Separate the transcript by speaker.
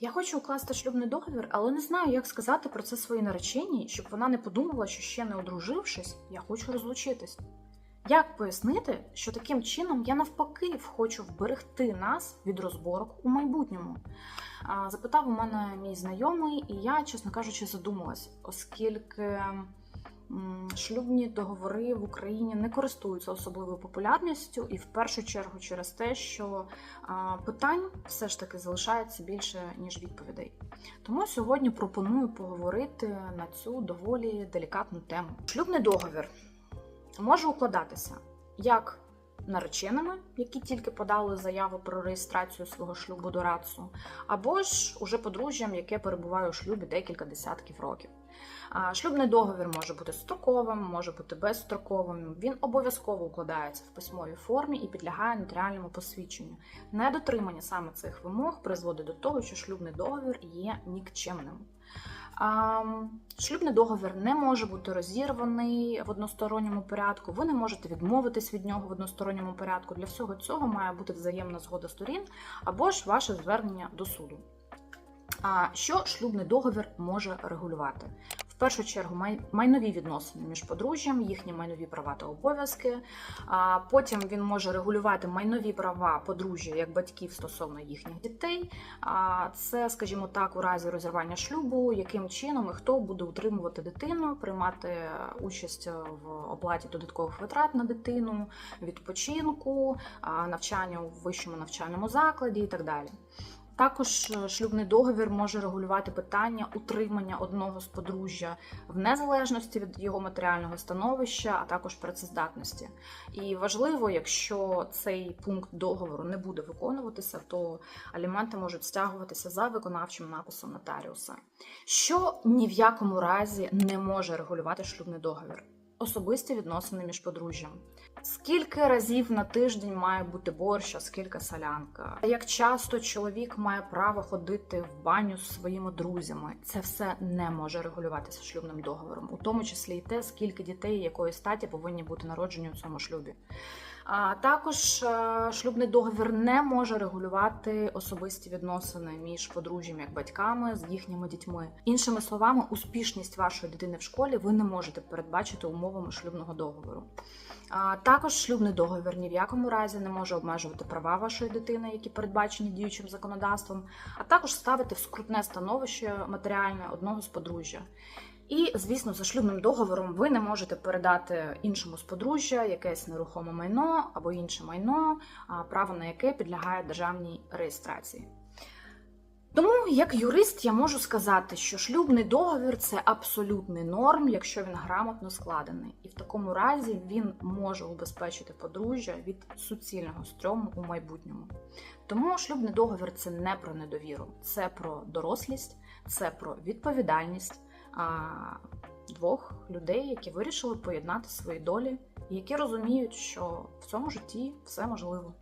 Speaker 1: Я хочу укласти шлюбний договір, але не знаю, як сказати про це своїй нареченій, щоб вона не подумала, що ще не одружившись, я хочу розлучитись. Як пояснити, що таким чином я навпаки хочу вберегти нас від розборок у майбутньому? Запитав у мене мій знайомий, і я, чесно кажучи, задумалась, оскільки шлюбні договори в Україні не користуються особливою популярністю, і в першу чергу через те, що питань все ж таки залишається більше ніж відповідей. Тому сьогодні пропоную поговорити на цю доволі делікатну тему. Шлюбний договір може укладатися як нареченими, які тільки подали заяву про реєстрацію свого шлюбу до РАЦУ, або ж уже подружжям, яке перебуває у шлюбі декілька десятків років. Шлюбний договір може бути строковим, може бути безстроковим. Він обов'язково укладається в письмовій формі і підлягає нотаріальному посвідченню. Недотримання саме цих вимог призводить до того, що шлюбний договір є нікчемним. Шлюбний договір не може бути розірваний в односторонньому порядку. Ви не можете відмовитись від нього в односторонньому порядку. Для всього цього має бути взаємна згода сторін або ж ваше звернення до суду. Що шлюбний договір може регулювати? В першу чергу майнові відносини між подружжям, їхні майнові права та обов'язки. Потім він може регулювати майнові права подружжя як батьків стосовно їхніх дітей. Це, скажімо так, у разі розірвання шлюбу, яким чином і хто буде утримувати дитину, приймати участь в оплаті додаткових витрат на дитину, відпочинку, навчання у вищому навчальному закладі і так далі. Також е, шлюбний договір може регулювати питання утримання одного з подружжя в незалежності від його матеріального становища, а також працездатності. І важливо, якщо цей пункт договору не буде виконуватися, то аліменти можуть стягуватися за виконавчим написом нотаріуса. Що ні в якому разі не може регулювати шлюбний договір? Особисті відносини між подружжям. Скільки разів на тиждень має бути борщ, а скільки солянка? Як часто чоловік має право ходити в баню з своїми друзями? Це все не може регулюватися шлюбним договором, у тому числі і те, скільки дітей якої статі повинні бути народжені у цьому шлюбі. А також е, шлюбний договір не може регулювати особисті відносини між подружжям як батьками з їхніми дітьми. Іншими словами, успішність вашої дитини в школі ви не можете передбачити умовами шлюбного договору. А також шлюбний договір ні в якому разі не може обмежувати права вашої дитини, які передбачені діючим законодавством, а також ставити в скрутне становище матеріальне одного з подружжя. І, звісно, за шлюбним договором ви не можете передати іншому з подружжя якесь нерухоме майно або інше майно, право на яке підлягає державній реєстрації. Тому, як юрист, я можу сказати, що шлюбний договір це абсолютний норм, якщо він грамотно складений, і в такому разі він може убезпечити подружжя від суцільного стрьому у майбутньому. Тому шлюбний договір це не про недовіру, це про дорослість, це про відповідальність а, двох людей, які вирішили поєднати свої долі, і які розуміють, що в цьому житті все можливо.